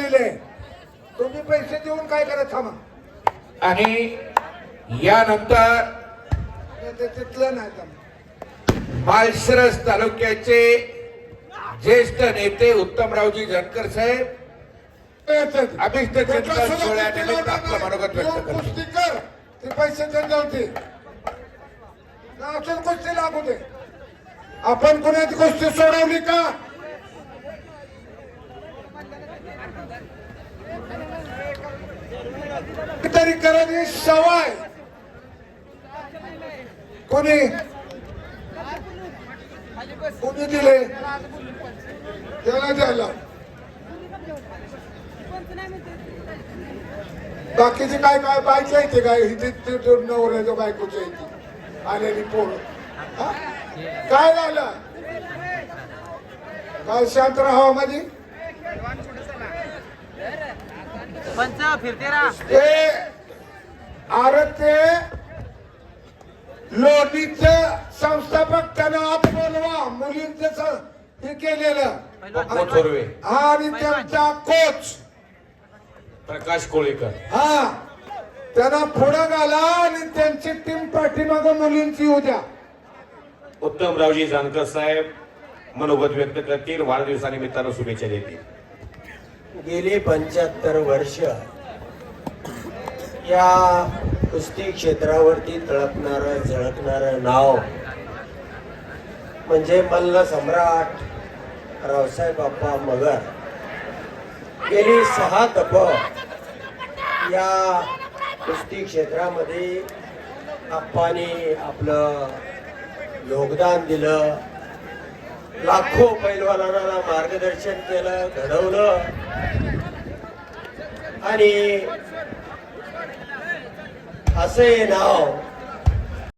आहे तुम्ही पैसे देऊन काय करा थांबा आणि यानंतर तिथलं नाही थांबा. माळशिरस तालुक्याचे ज्येष्ठ नेते उत्तमरावजी जानकर साहेब. अभिष्ट चिंतन सोहळ्यानिमित्त आपलं मनोगत. व्यक्त करतो. कुस्ती कर ते पैसे देऊन कुस्ती लागू दे आपण कोणाची कुस्ती सोडवली का तरी करायची सवय. कोणी? कोणी दिले? त्याला द्यायला. बाकीचे काय काय बायच्या येते काय? हिथे नवऱ्याच्या बायकोच्या येते आलेली पोर. काय झालं? काय शांत राहावं मध्ये पंच फिरते रा ते अरे ते लोणीचं संस्थापक त्यांना आत बोलवा. मुलींचं हे केलेलं. थोरवे हा आणि त्यांचा कोच. प्रकाश कोळेकर. हा. त्यांना पुढं घाला आणि त्यांची टीम पाठीमाग मुलींची येऊ द्या. उत्तमरावजी जानकर साहेब मनोगत व्यक्त करतील. वाढदिवसानिमित्तानं शुभेच्छा देतील. गेली पंच्याहत्तर वर्ष या कुस्ती क्षेत्रावरती तळपणारं झळकणारं नाव म्हणजे मल्ल सम्राट रावसाहेब बाप्पा मगर. गेली सहा दप या कुस्ती क्षेत्रामध्ये आप्पानी आपलं योगदान दिलं. लाखो पैलवानांना मार्गदर्शन केलं घडवलं. आणि असे नाव